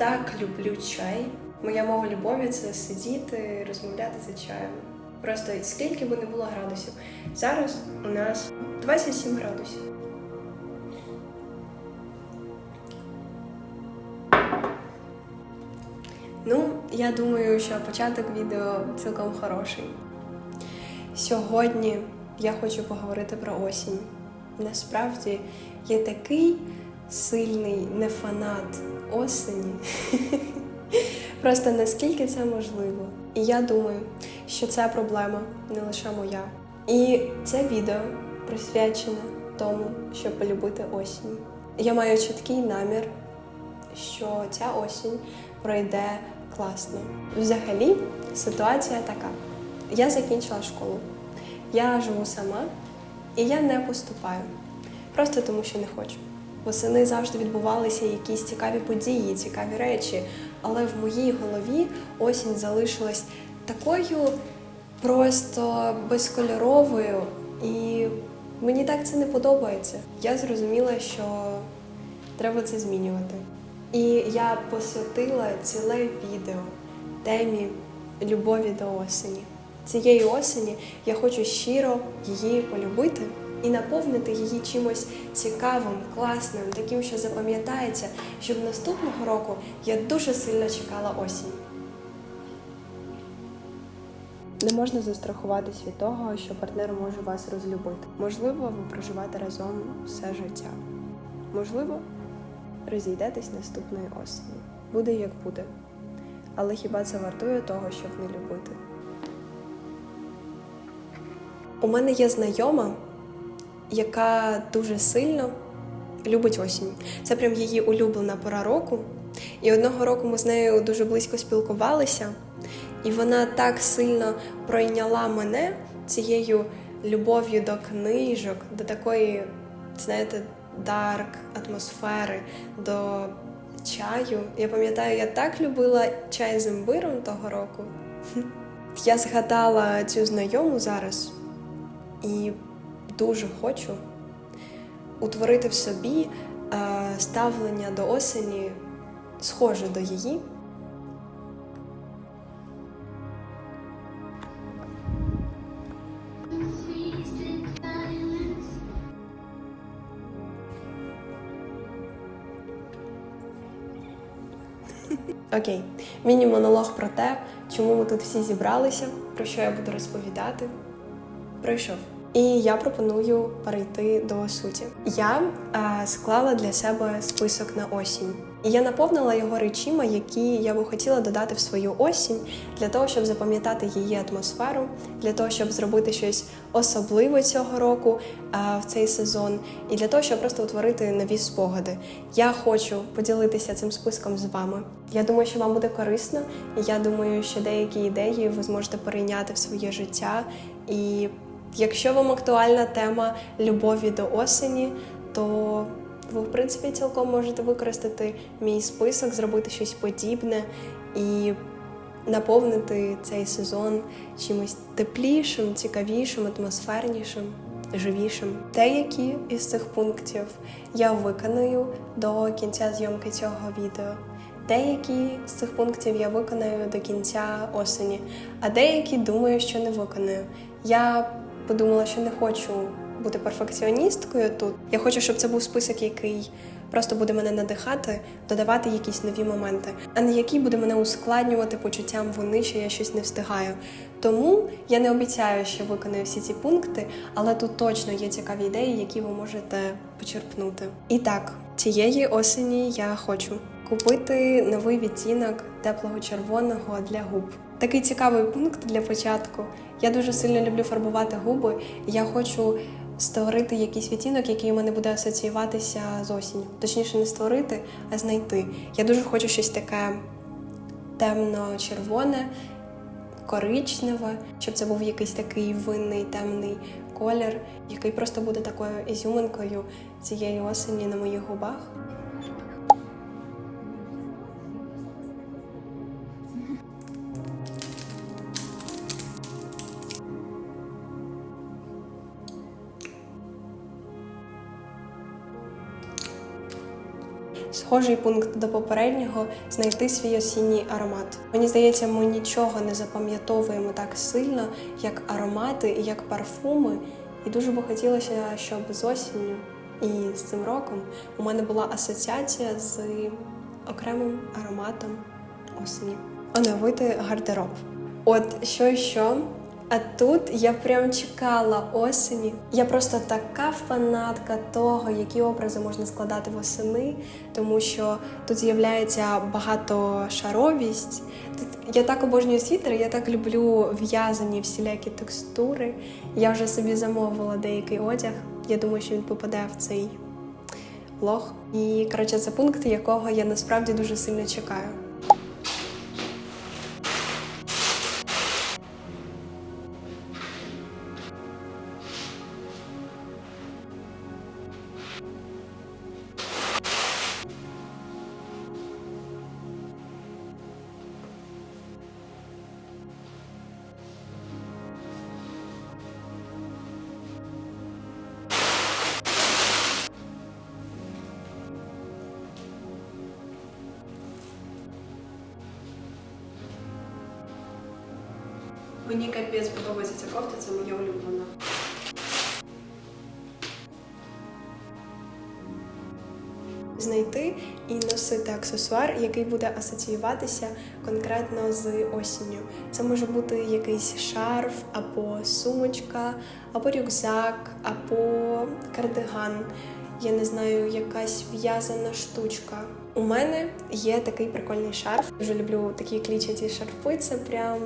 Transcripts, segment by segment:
так люблю чай. Моя мова любові це сидіти, розмовляти за чаєм. Просто скільки би не було градусів. Зараз у нас 27 градусів. Ну, я думаю, що початок відео цілком хороший. Сьогодні я хочу поговорити про осінь. Насправді я такий сильний не фанат осені. Просто наскільки це можливо. І я думаю, що ця проблема не лише моя. І це відео присвячене тому, щоб полюбити осінь. Я маю чіткий намір, що ця осінь пройде класно. Взагалі, ситуація така: я закінчила школу, я живу сама і я не поступаю. Просто тому, що не хочу. Восени завжди відбувалися якісь цікаві події, цікаві речі, але в моїй голові осінь залишилась такою просто безкольоровою, і мені так це не подобається. Я зрозуміла, що треба це змінювати. І я посвятила ціле відео темі любові до осені. Цієї осені я хочу щиро її полюбити і наповнити її чимось цікавим, класним, таким, що запам'ятається, щоб наступного року я дуже сильно чекала осінь. Не можна застрахуватись від того, що партнер може вас розлюбити. Можливо, ви проживаєте разом все життя. Можливо, розійдетесь наступної осені. Буде як буде. Але хіба це вартує того, щоб не любити? У мене є знайома, яка дуже сильно любить осінь. Це прям її улюблена пора року. І одного року ми з нею дуже близько спілкувалися, і вона так сильно пройняла мене цією любов'ю до книжок, до такої, знаєте, дарк атмосфери, до чаю. Я пам'ятаю, я так любила чай з імбиром того року. Я згадала цю знайому зараз і дуже хочу утворити в собі е, ставлення до осені схоже до її. Окей, міні-монолог про те, чому ми тут всі зібралися, про що я буду розповідати. Пройшов. І я пропоную перейти до суті. Я е, склала для себе список на осінь. І я наповнила його речима, які я би хотіла додати в свою осінь, для того, щоб запам'ятати її атмосферу, для того, щоб зробити щось особливе цього року е, в цей сезон, і для того, щоб просто утворити нові спогади. Я хочу поділитися цим списком з вами. Я думаю, що вам буде корисно, і я думаю, що деякі ідеї ви зможете перейняти в своє життя. І якщо вам актуальна тема любові до осені, то ви, в принципі, цілком можете використати мій список, зробити щось подібне і наповнити цей сезон чимось теплішим, цікавішим, атмосфернішим, живішим. Деякі із цих пунктів я виконую до кінця зйомки цього відео. Деякі з цих пунктів я виконаю до кінця осені, а деякі думаю, що не виконую. Я подумала, що не хочу бути перфекціоністкою тут. Я хочу, щоб це був список, який просто буде мене надихати, додавати якісь нові моменти, а не який буде мене ускладнювати почуттям вини, що я щось не встигаю. Тому я не обіцяю, що виконую всі ці пункти, але тут точно є цікаві ідеї, які ви можете почерпнути. І так, цієї осені я хочу купити новий відтінок теплого червоного для губ. Такий цікавий пункт для початку. Я дуже сильно люблю фарбувати губи, я хочу створити якийсь відтінок, який у мене буде асоціюватися з осінню. Точніше, не створити, а знайти. Я дуже хочу щось таке темно-червоне, коричневе, щоб це був якийсь такий винний темний колір, який просто буде такою ізюминкою цієї осені на моїх губах. Схожий пункт до попереднього знайти свій осінній аромат. Мені здається, ми нічого не запам'ятовуємо так сильно, як аромати і як парфуми. І дуже би хотілося, щоб з осінню і з цим роком у мене була асоціація з окремим ароматом осені. Оновити гардероб. От що що. А тут я прям чекала осені. Я просто така фанатка того, які образи можна складати восени, тому що тут з'являється багатошаровість. Тут я так обожнюю світери, я так люблю в'язані всілякі текстури. Я вже собі замовила деякий одяг. Я думаю, що він попаде в цей влог. І коротше, це пункт, якого я насправді дуже сильно чекаю. Мені капець подобається ця кофта, це моя улюблена. знайти і носити аксесуар, який буде асоціюватися конкретно з осінню. Це може бути якийсь шарф, або сумочка, або рюкзак, або кардиган. Я не знаю, якась в'язана штучка. У мене є такий прикольний шарф. Дуже люблю такі клічаті шарфи. Це прям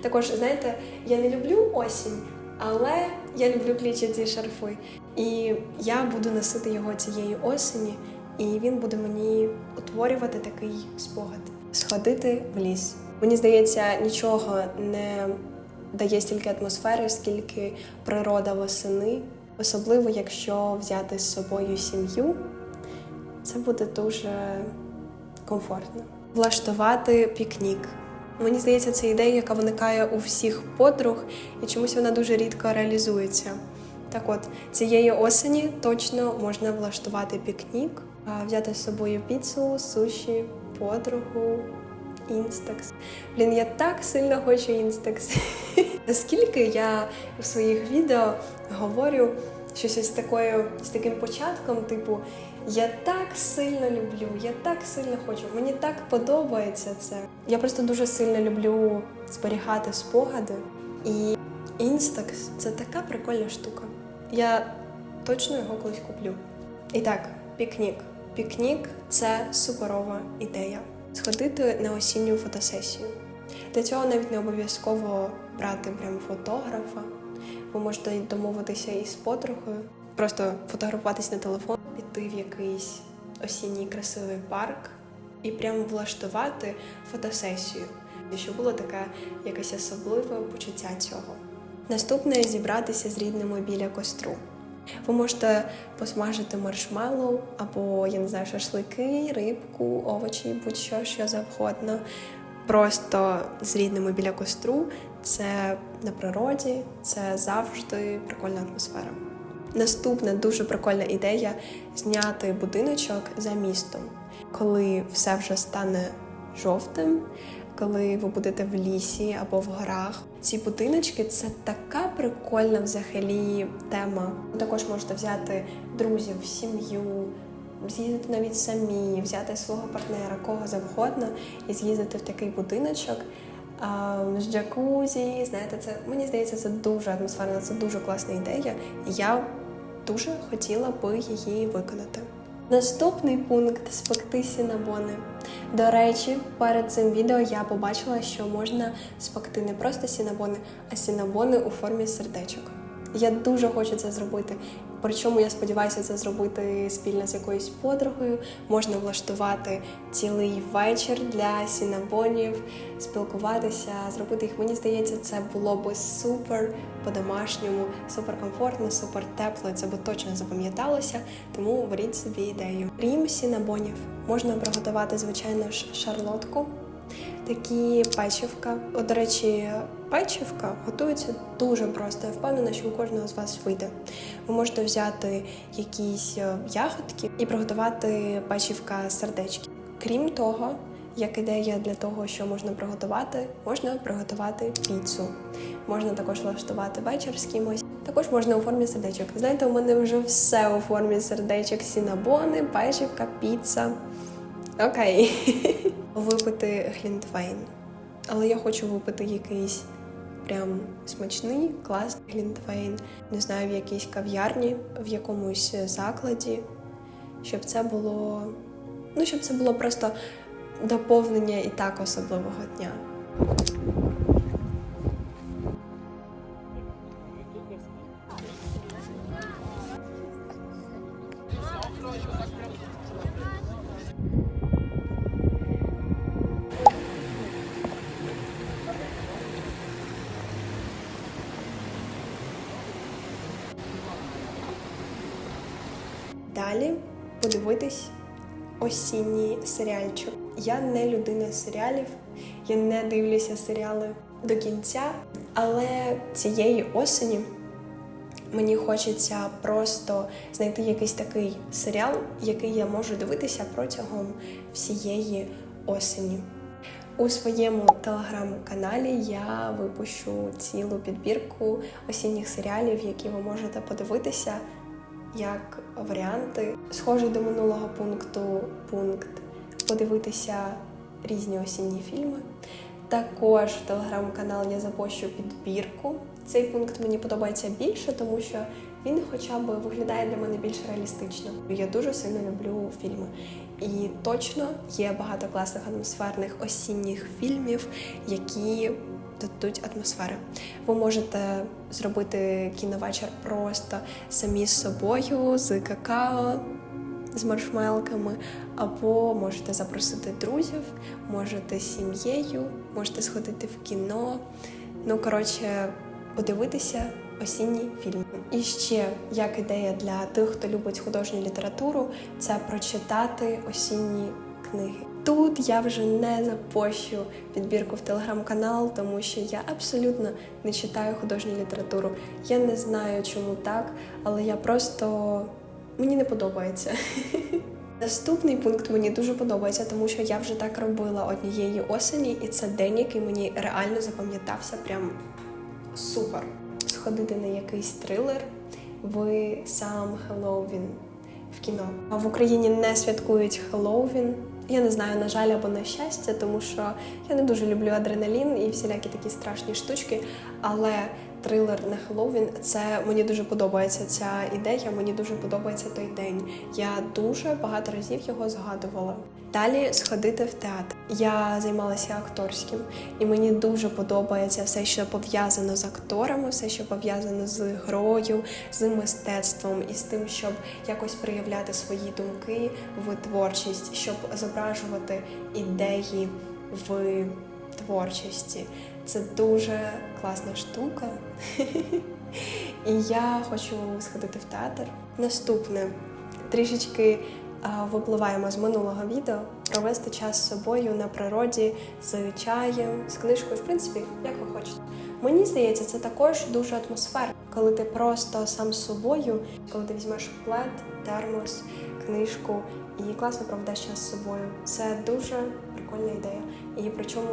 також, знаєте, я не люблю осінь, але я люблю клічаті шарфи. І я буду носити його цієї осені, і він буде мені утворювати такий спогад. Сходити в ліс. Мені здається, нічого не дає стільки атмосфери, скільки природа восени, особливо якщо взяти з собою сім'ю. Це буде дуже комфортно. Влаштувати пікнік. Мені здається, це ідея, яка виникає у всіх подруг, і чомусь вона дуже рідко реалізується. Так от, цієї осені точно можна влаштувати пікнік, взяти з собою піцу, суші, подругу, інстакс. Блін, я так сильно хочу інстакс. Наскільки я в своїх відео говорю щось із такою, з таким початком, типу, я так сильно люблю, я так сильно хочу, мені так подобається це. Я просто дуже сильно люблю зберігати спогади. І Instax – це така прикольна штука. Я точно його колись куплю. І так, пікнік. Пікнік це суперова ідея. Сходити на осінню фотосесію. Для цього навіть не обов'язково брати прям фотографа. Ви можете домовитися із подругою, просто фотографуватись на телефон, піти в якийсь осінній красивий парк і прямо влаштувати фотосесію, І щоб було таке якесь особливе почуття цього. Наступне зібратися з рідними біля костру. Ви можете посмажити маршмеллоу або, я не знаю, шашлики, рибку, овочі, будь-що що завгодно. Просто з рідними біля костру. Це на природі, це завжди прикольна атмосфера. Наступна дуже прикольна ідея зняти будиночок за містом, коли все вже стане жовтим, коли ви будете в лісі або в горах. Ці будиночки це така прикольна взагалі тема. Ви також можете взяти друзів, сім'ю, з'їздити навіть самі, взяти свого партнера, кого завгодно, і з'їздити в такий будиночок. а, З джакузі, знаєте, це мені здається, це дуже атмосферно, це дуже класна ідея. Я дуже хотіла би її виконати. Наступний пункт спекти сінабони. До речі, перед цим відео я побачила, що можна спекти не просто сінабони, а сінабони у формі сердечок. Я дуже хочу це зробити. Причому я сподіваюся це зробити спільно з якоюсь подругою. Можна влаштувати цілий вечір для сінабонів, спілкуватися, зробити їх. Мені здається, це було би супер по-домашньому, супер комфортно, супер тепло. Це би точно запам'яталося. Тому беріть собі ідею. Крім сінабонів, можна приготувати, звичайно ж, шарлотку. Такі печивка. От, до речі, печивка готується дуже просто. Я впевнена, що у кожного з вас вийде. Ви можете взяти якісь е, ягодки і приготувати печивка сердечки. Крім того, як ідея для того, що можна приготувати, можна приготувати піцу. Можна також влаштувати вечір з кимось. Також можна у формі сердечок. Знаєте, у мене вже все у формі сердечок: сінабони, печивка, піца. Окей. Випити глінтвейн. Але я хочу випити якийсь прям смачний, класний глінтвейн. Не знаю, в якійсь кав'ярні, в якомусь закладі, щоб це було. Ну, щоб це було просто доповнення і так особливого дня. Далі подивитись осінній серіальчик. Я не людина серіалів, я не дивлюся серіали до кінця, але цієї осені мені хочеться просто знайти якийсь такий серіал, який я можу дивитися протягом всієї осені. У своєму телеграм-каналі я випущу цілу підбірку осінніх серіалів, які ви можете подивитися як варіанти. Схожий до минулого пункту пункт подивитися різні осінні фільми. Також в телеграм-канал я запущу підбірку. Цей пункт мені подобається більше, тому що він хоча б виглядає для мене більш реалістично. Я дуже сильно люблю фільми. І точно є багато класних атмосферних осінніх фільмів, які додадуть атмосфери. Ви можете зробити кіновечір просто самі з собою, з какао, з маршмелками, або можете запросити друзів, можете з сім'єю, можете сходити в кіно. Ну, коротше, подивитися осінній фільм. І ще як ідея для тих, хто любить художню літературу, це прочитати осінні книги. Тут я вже не запощу підбірку в телеграм-канал, тому що я абсолютно не читаю художню літературу. Я не знаю, чому так, але я просто мені не подобається. Наступний пункт мені дуже подобається, тому що я вже так робила однієї осені, і це день, який мені реально запам'ятався прям супер. Сходити на якийсь трилер в сам Хеллоуін в кіно. А в Україні не святкують Хеллоуін. Я не знаю, на жаль, або на щастя, тому що я не дуже люблю адреналін і всілякі такі страшні штучки. Але трилер на Хеллоуін це мені дуже подобається ця ідея. Мені дуже подобається той день. Я дуже багато разів його згадувала. Далі сходити в театр. Я займалася акторським, і мені дуже подобається все, що пов'язано з акторами, все, що пов'язано з грою, з мистецтвом і з тим, щоб якось проявляти свої думки в творчість, щоб зображувати ідеї в творчості. Це дуже класна штука. І я хочу сходити в театр. Наступне трішечки випливаємо з минулого відео, провести час з собою на природі з чаєм, з книжкою, в принципі, як ви хочете. Мені здається, це також дуже атмосферно, коли ти просто сам з собою, коли ти візьмеш плед, термос, книжку і класно проведеш час з собою. Це дуже прикольна ідея. І причому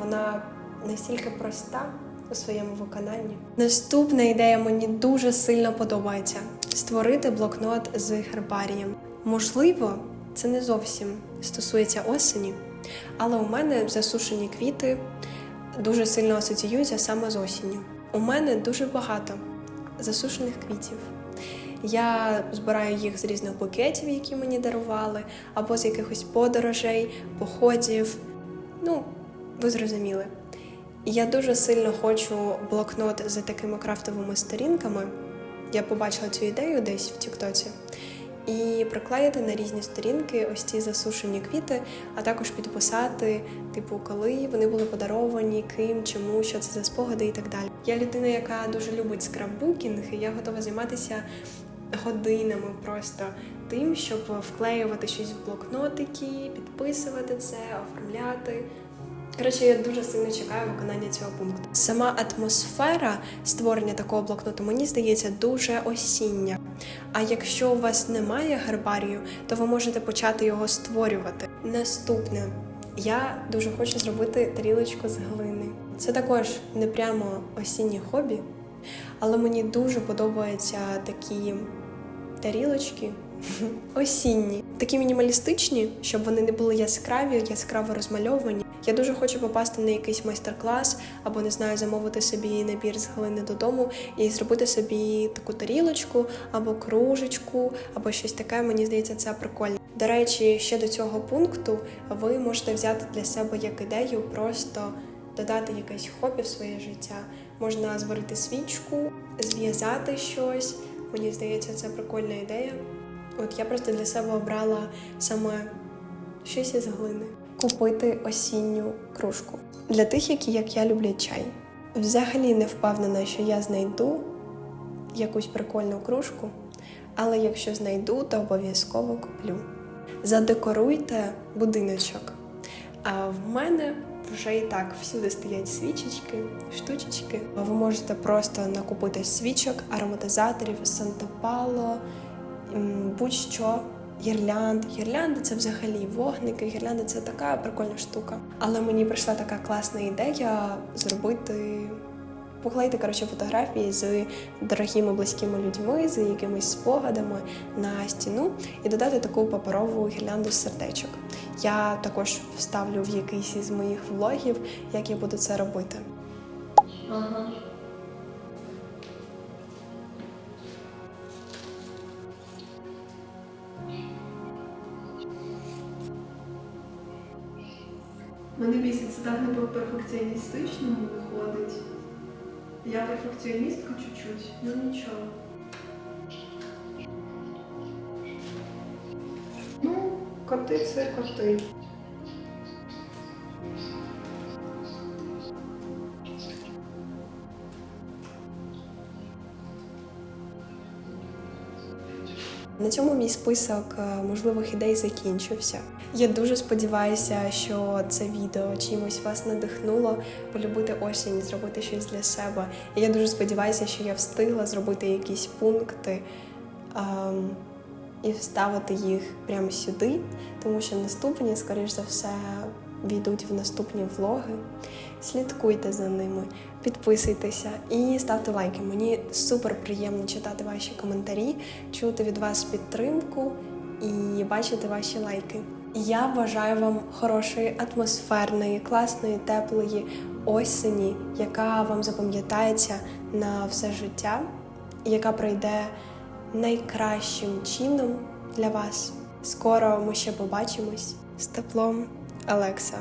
вона настільки проста у своєму виконанні. Наступна ідея мені дуже сильно подобається: створити блокнот з гербарієм. Можливо, це не зовсім стосується осені, але у мене засушені квіти дуже сильно асоціюються саме з осінню. У мене дуже багато засушених квітів. Я збираю їх з різних букетів, які мені дарували, або з якихось подорожей, походів. Ну, ви зрозуміли. Я дуже сильно хочу блокнот з такими крафтовими сторінками. Я побачила цю ідею десь в Тіктоці. І приклеїти на різні сторінки ось ці засушені квіти, а також підписати, типу, коли вони були подаровані, ким, чому, що це за спогади і так далі. Я людина, яка дуже любить скраббукінг, і я готова займатися годинами просто тим, щоб вклеювати щось в блокнотики, підписувати це, оформляти. Коротше, я дуже сильно чекаю виконання цього пункту. Сама атмосфера створення такого блокноту, мені здається, дуже осіння. А якщо у вас немає гербарію, то ви можете почати його створювати. Наступне. Я дуже хочу зробити тарілочку з глини. Це також не прямо осіннє хобі, але мені дуже подобаються такі тарілочки осінні, такі мінімалістичні, щоб вони не були яскраві, яскраво розмальовані. Я дуже хочу попасти на якийсь майстер-клас або не знаю, замовити собі набір з глини додому і зробити собі таку тарілочку або кружечку, або щось таке. Мені здається, це прикольно. До речі, ще до цього пункту ви можете взяти для себе як ідею просто додати якесь хобі в своє життя. Можна зварити свічку, зв'язати щось. Мені здається, це прикольна ідея. От я просто для себе обрала саме щось із глини. Купити осінню кружку. Для тих, які, як я, люблять чай. Взагалі не впевнена, що я знайду якусь прикольну кружку, але якщо знайду, то обов'язково куплю. Задекоруйте будиночок. А в мене вже і так всюди стоять свічечки, штучечки. Ви можете просто накупити свічок, ароматизаторів, сантопало, будь-що. Гірлянд. Гірлянди це взагалі вогники, гірлянди це така прикольна штука. Але мені прийшла така класна ідея зробити, поклеїти коротше, фотографії з дорогими близькими людьми, з якимись спогадами на стіну і додати таку паперову гірлянду з сердечок. Я також вставлю в якийсь із моїх влогів, як я буду це робити. Ага. Мене бісить, це так не по-перфекціоністичному виходить. Я перфекціоністка чуть-чуть, ну нічого. Ну, коти це коти. На цьому мій список е, можливих ідей закінчився. Я дуже сподіваюся, що це відео чимось вас надихнуло полюбити осінь, зробити щось для себе. І я дуже сподіваюся, що я встигла зробити якісь пункти ем, і вставити їх прямо сюди, тому що наступні, скоріш за все, війдуть в наступні влоги. Слідкуйте за ними, підписуйтеся і ставте лайки. Мені супер приємно читати ваші коментарі, чути від вас підтримку і бачити ваші лайки. Я бажаю вам хорошої, атмосферної, класної, теплої осені, яка вам запам'ятається на все життя, і яка пройде найкращим чином для вас. Скоро ми ще побачимось з теплом, Олекса.